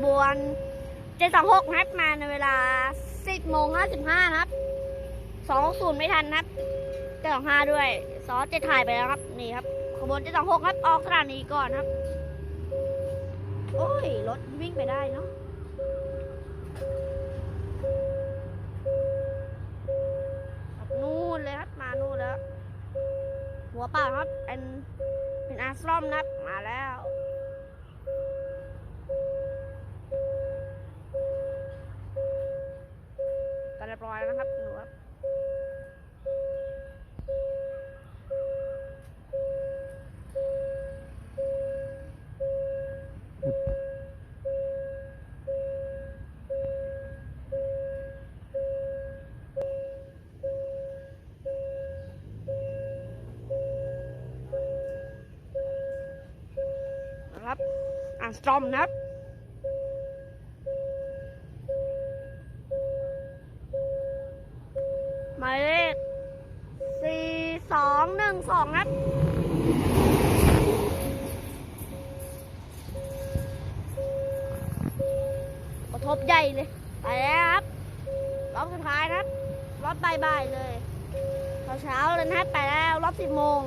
ขบวนเจ็ดสองหกนะครับมาในเวลาสิบโมงห้าสิบห้านะครับสองศูนย์ไม่ทันนะครับเจ็ดสองห้าด้วยซอสเจ็ดถ่ายไปแล้วครับ นี่ครับขบวนเจ็ดสองหกครับ ออกสถานีก่อนครับ โอ้ย รถวิ่งไปได้เนาะนู่นเลยครับ มานู่นแล้ว หัวเปล่าครับเป็นเป็นอาร์สลอมนะครับ มาแล้ว บร้อยแล้วนะครับหนูครับครับอ่านสตรอมนะครับ หมายเลขสี่สองหนึ่งสองครับกระทบใหญ่เลย ไปแล้วครับ รอบสุดท้ายนะครับ รอบบ่ายๆเลยเช้าๆเลยนะไปแล้ว รอบสิบโมง